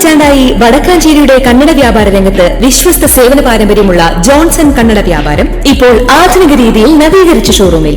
പതിറ്റാണ്ടായി വടക്കാഞ്ചേരിയുടെ കന്നഡ വ്യാപാര രംഗത്ത് വിശ്വസ്ത സേവന പാരമ്പര്യമുള്ള ജോൺസൺ കന്നഡ വ്യാപാരം ഇപ്പോൾ ആധുനിക രീതിയിൽ നവീകരിച്ച ഷോറൂമിൽ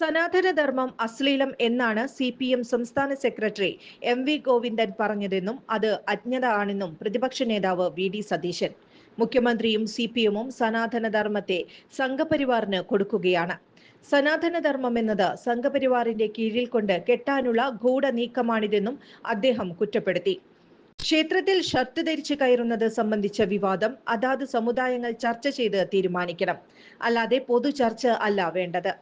സനാതനധർമ്മം അശ്ലീലം എന്നാണ് സി പി എം സംസ്ഥാന സെക്രട്ടറി എം വി ഗോവിന്ദൻ പറഞ്ഞതെന്നും അത് അജ്ഞത ആണെന്നും പ്രതിപക്ഷ നേതാവ് വി ഡി സതീശൻ. മുഖ്യമന്ത്രിയും സി പി എമ്മും സനാതനധർമ്മത്തെ സംഘപരിവാറിന് കൊടുക്കുകയാണ്. സനാതനധർമ്മം എന്നത് സംഘപരിവാറിന്റെ കീഴിൽ കൊണ്ട് കെട്ടാനുള്ള ഗൂഢ നീക്കമാണിതെന്നും അദ്ദേഹം കുറ്റപ്പെടുത്തി. ക്ഷേത്രത്തിൽ ഷർട്ട് ധരിച്ച് കയറുന്നത് സംബന്ധിച്ച വിവാദം അതാത് സമുദായങ്ങൾ ചർച്ച ചെയ്ത് തീരുമാനിക്കണം. അല്ലാതെ പൊതു ചർച്ച അല്ല വേണ്ടത്.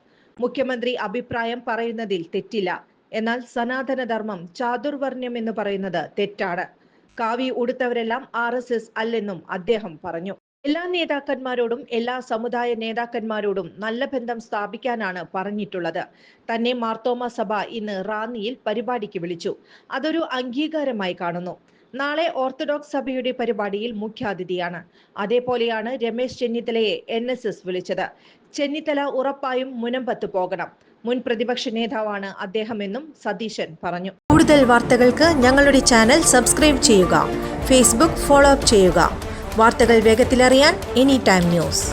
മുഖ്യമന്ത്രി അഭിപ്രായം പറയുന്നതിൽ തെറ്റില്ല. എന്നാൽ സനാതനധർമ്മം ചാതുർവർണ്യം എന്ന് പറയുന്നത് തെറ്റാണ്. കാവി ഉടുത്തവരെല്ലാം ആർ എസ് എസ് അല്ലെന്നും അദ്ദേഹം പറഞ്ഞു. എല്ലാ നേതാക്കന്മാരോടും എല്ലാ സമുദായ നേതാക്കന്മാരോടും നല്ല ബന്ധം സ്ഥാപിക്കാനാണ് പറഞ്ഞിട്ടുള്ളത്. തന്നെ മാർത്തോമ സഭ ഇന്ന് റാന്നിയിൽ പരിപാടിക്ക് വിളിച്ചു. അതൊരു അംഗീകാരമായി കാണുന്നു. നാളെ ഓർത്തഡോക്സ് സഭയുടെ പരിപാടിയിൽ മുഖ്യാതിഥിയാണ്. അതേപോലെയാണ് രമേശ് ചെന്നിത്തലയെ എൻ എസ് എസ് വിളിച്ചത്. ചെന്നിത്തല ഉറപ്പായും മുനമ്പത്ത് പോകണം. മുൻ പ്രതിപക്ഷ നേതാവാണ് അദ്ദേഹമെന്നും സതീശൻ പറഞ്ഞു. കൂടുതൽ വാർത്തകൾക്ക് ഞങ്ങളുടെ ചാനൽ സബ്സ്ക്രൈബ് ചെയ്യുക. ഫേസ്ബുക്ക് ഫോളോ അപ്പ് ചെയ്യുക. വാർത്തകൾ വേഗത്തിലറിയാൻ എനി ടൈം ന്യൂസ്.